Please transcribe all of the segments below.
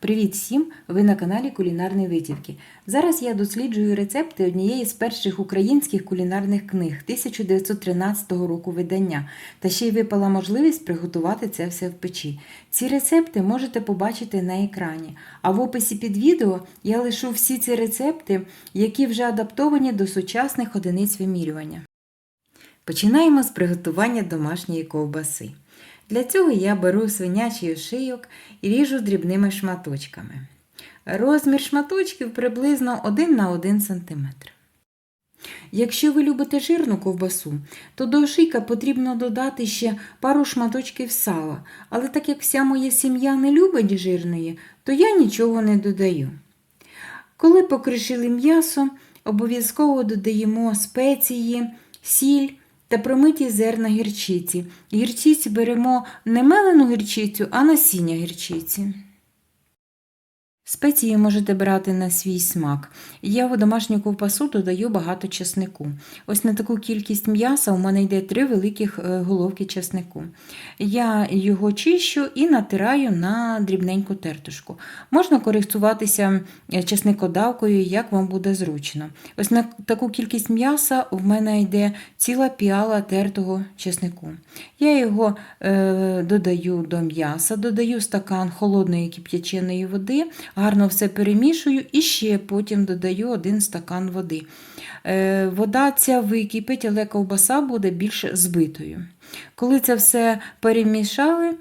Привіт всім! Ви на каналі Кулінарні Витівки. Зараз я досліджую рецепти однієї з перших українських кулінарних книг 1913 року видання, та ще й випала можливість приготувати це все в печі. Ці рецепти можете побачити на екрані, а в описі під відео я лишу всі ці рецепти, які вже адаптовані до сучасних одиниць вимірювання. Починаємо з приготування домашньої ковбаси. Для цього я беру свинячий ошийок і ріжу дрібними шматочками. Розмір шматочків приблизно 1 на 1 см. Якщо ви любите жирну ковбасу, то до ошийка потрібно додати ще пару шматочків сала, але так як вся моя сім'я не любить жирної, то я нічого не додаю. Коли покришили м'ясо, обов'язково додаємо спеції, сіль та промиті зерна гірчиці. Гірчиці беремо не мелену гірчицю, а насіння гірчиці. Спеції можете брати на свій смак. Я в домашню ковбасу додаю багато чеснику. Ось на таку кількість м'яса у мене йде три великих е, головки чеснику. Я його чищу і натираю на дрібненьку тертушку. Можна користуватися е, чесникодавкою, як вам буде зручно. Ось на таку кількість м'яса в мене йде ціла піала тертого чеснику. Я його е, додаю до м'яса, додаю стакан холодної кип'яченої води гарно все перемішую і ще потім додаю один стакан води. Е, Вода ця википить, але ковбаса буде більш збитою. Коли це все перемішали,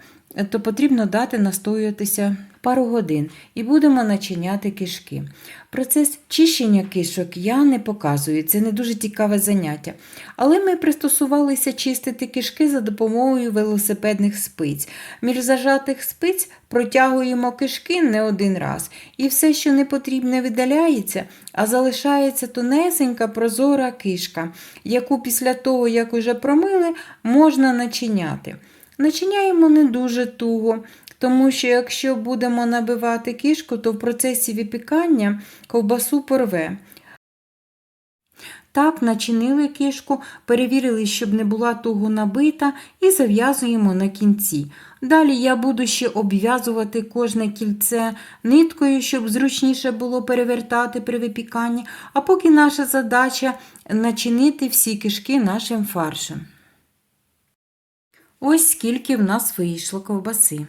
то потрібно дати настоюватися пару годин і будемо начиняти кишки. Процес чищення кишок я не показую, це не дуже цікаве заняття. Але ми пристосувалися чистити кишки за допомогою велосипедних спиць. Між зажатих спиць протягуємо кишки не один раз, і все, що не потрібне, видаляється, а залишається тонесенька прозора кишка, яку після того, як уже промили, можна начиняти. Начиняємо не дуже туго, тому що якщо будемо набивати кишку, то в процесі випікання ковбасу порве. Так, начинили кишку, перевірили, щоб не була туго набита, і зав'язуємо на кінці. Далі я буду ще обв'язувати кожне кільце ниткою, щоб зручніше було перевертати при випіканні, а поки наша задача начинити всі кишки нашим фаршем. Ось скільки в нас вийшло ковбаси.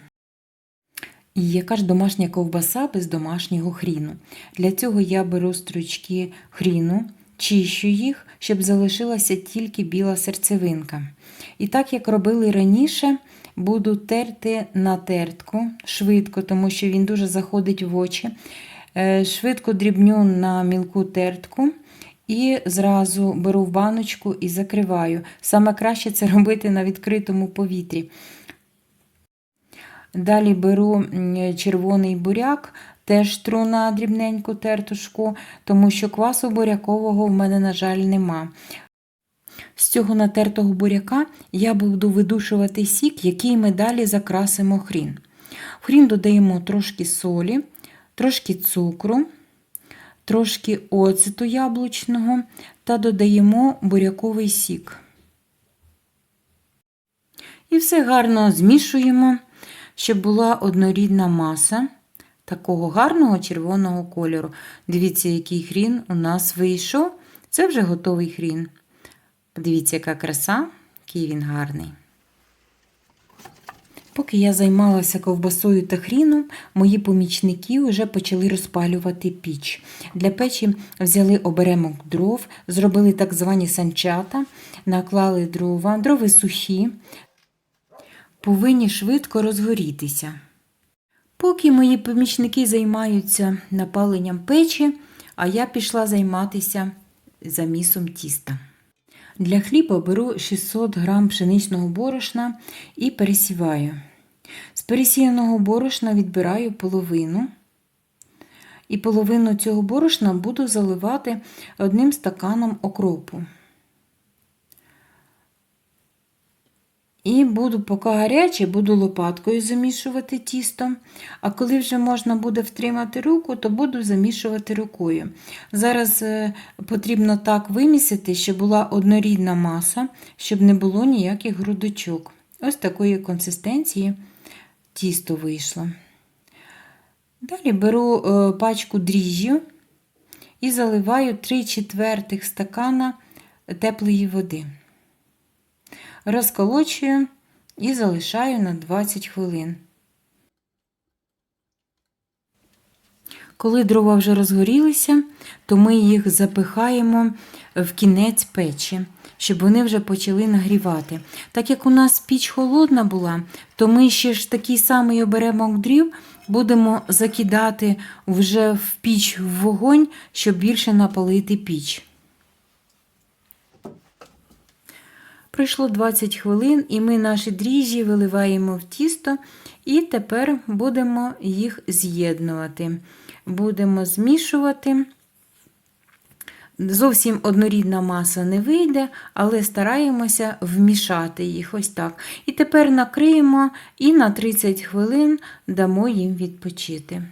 І яка ж домашня ковбаса без домашнього хріну? Для цього я беру стручки хріну, чищу їх, щоб залишилася тільки біла серцевинка. І так, як робили раніше, буду терти на тертку швидко, тому що він дуже заходить в очі. Е, Швидко дрібню на мілку тертку. І зразу беру в баночку і закриваю. Саме краще це робити на відкритому повітрі. Далі беру червоний буряк, теж тру на дрібненьку тертушку, тому що квасу бурякового в мене, на жаль, нема. З цього натертого буряка я буду видушувати сік, який ми далі закрасимо хрін. В хрін додаємо трошки солі, трошки цукру, трошки оцету яблучного та додаємо буряковий сік. І все гарно змішуємо щоб була однорідна маса такого гарного червоного кольору. Дивіться, який хрін у нас вийшов. Це вже готовий хрін. Подивіться, яка краса, який він гарний. Поки я займалася ковбасою та хріном, мої помічники вже почали розпалювати піч. Для печі взяли оберемок дров, зробили так звані санчата, наклали дрова, дрови сухі, повинні швидко розгорітися. Поки мої помічники займаються напаленням печі, а я пішла займатися замісом тіста. Для хліба беру 600 г пшеничного борошна і пересіваю. З пересіяного борошна відбираю половину. І половину цього борошна буду заливати одним стаканом окропу. І буду, поки гаряче, буду лопаткою замішувати тісто. А коли вже можна буде втримати руку, то буду замішувати рукою. Зараз е, потрібно так вимісити, щоб була однорідна маса, щоб не було ніяких грудочок. Ось такої консистенції тісто вийшло. Далі беру е, пачку дріжджів і заливаю 3 четвертих стакана теплої води. Розколочую і залишаю на 20 хвилин. Коли дрова вже розгорілися, то ми їх запихаємо в кінець печі, щоб вони вже почали нагрівати. Так як у нас піч холодна була, то ми ще ж такий самий оберемок дрів будемо закидати вже в піч в вогонь, щоб більше напалити піч. Пройшло 20 хвилин, і ми наші дріжджі виливаємо в тісто, і тепер будемо їх з'єднувати. Будемо змішувати. Зовсім однорідна маса не вийде, але стараємося вмішати їх ось так. І тепер накриємо і на 30 хвилин дамо їм відпочити.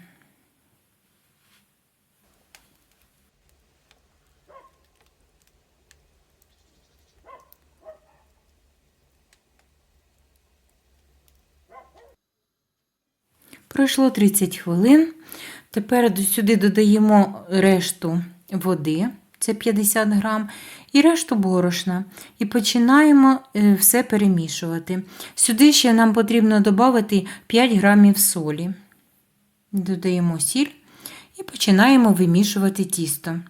Пройшло 30 хвилин. Тепер сюди додаємо решту води, це 50 грам, і решту борошна. І починаємо е, все перемішувати. Сюди ще нам потрібно додати 5 грамів солі. Додаємо сіль і починаємо вимішувати тісто.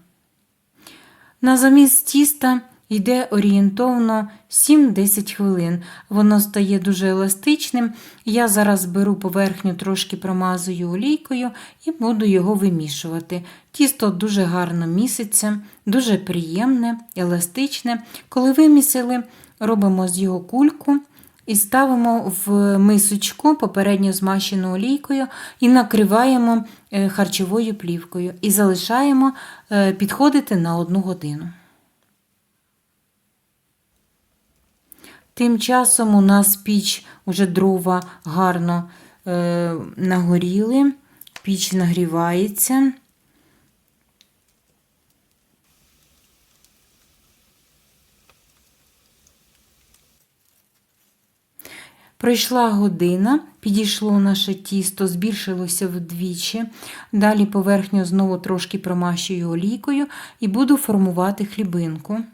На замість тіста йде орієнтовно 7-10 хвилин. Воно стає дуже еластичним. Я зараз беру поверхню, трошки промазую олійкою і буду його вимішувати. Тісто дуже гарно міситься, дуже приємне, еластичне. Коли вимісили, робимо з його кульку. І ставимо в мисочку, попередньо змащену олійкою, і накриваємо е, харчовою плівкою і залишаємо е, підходити на одну годину. Тим часом у нас піч уже дрова гарно е, нагоріли, піч нагрівається. Пройшла година, підійшло наше тісто, збільшилося вдвічі. Далі поверхню знову трошки промащую олійкою і буду формувати хлібинку.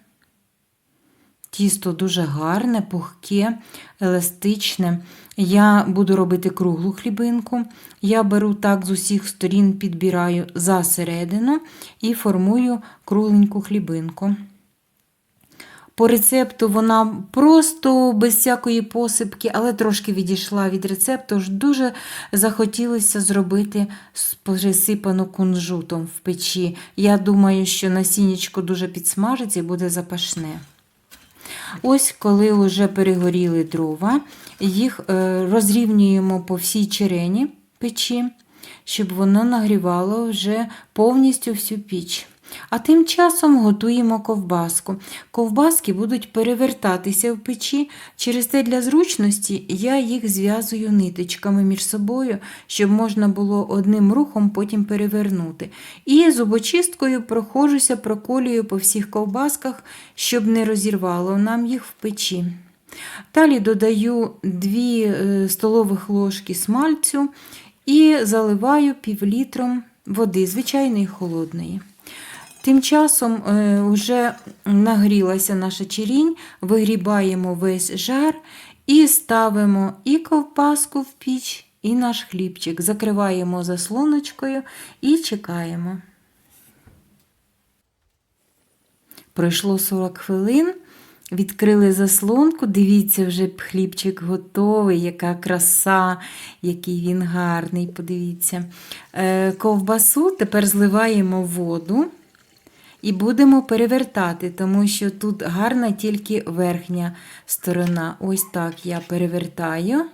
Тісто дуже гарне, пухке, еластичне. Я буду робити круглу хлібинку. Я беру так з усіх сторін, підбираю за середину і формую кругленьку хлібинку. По рецепту вона просто без всякої посипки, але трошки відійшла від рецепту. Тож дуже захотілося зробити посипану кунжутом в печі. Я думаю, що насіннячко дуже підсмажиться і буде запашне. Ось, коли вже перегоріли дрова, їх е, розрівнюємо по всій черені печі, щоб воно нагрівало вже повністю всю піч. А тим часом готуємо ковбаску. Ковбаски будуть перевертатися в печі. Через те для зручності я їх зв'язую ниточками між собою, щоб можна було одним рухом потім перевернути. І зубочисткою проходжуся, проколюю по всіх ковбасках, щоб не розірвало нам їх в печі. Далі додаю 2 столових ложки смальцю і заливаю півлітром води, звичайної холодної. Тим часом вже е, нагрілася наша черінь, вигрібаємо весь жар і ставимо і ковбаску в піч, і наш хлібчик. Закриваємо заслоночкою і чекаємо. Пройшло 40 хвилин. Відкрили заслонку, дивіться, вже хлібчик готовий, яка краса, який він гарний, подивіться. Е, ковбасу тепер зливаємо воду. І будемо перевертати, тому що тут гарна тільки верхня сторона. Ось так я перевертаю.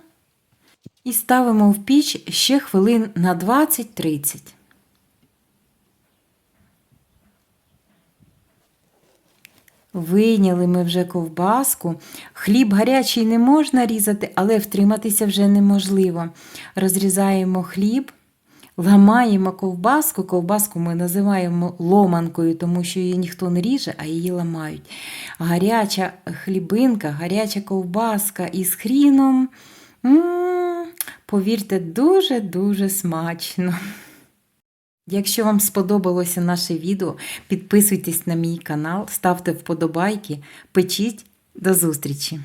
І ставимо в піч ще хвилин на 20-30. Вийняли ми вже ковбаску. Хліб гарячий не можна різати, але втриматися вже неможливо. Розрізаємо хліб. Ламаємо ковбаску. Ковбаску ми називаємо ломанкою, тому що її ніхто не ріже, а її ламають. Гаряча хлібинка, гаряча ковбаска із хріном. Повірте, дуже-дуже смачно. Якщо вам сподобалося наше відео, підписуйтесь на мій канал, ставте вподобайки, печіть. До зустрічі!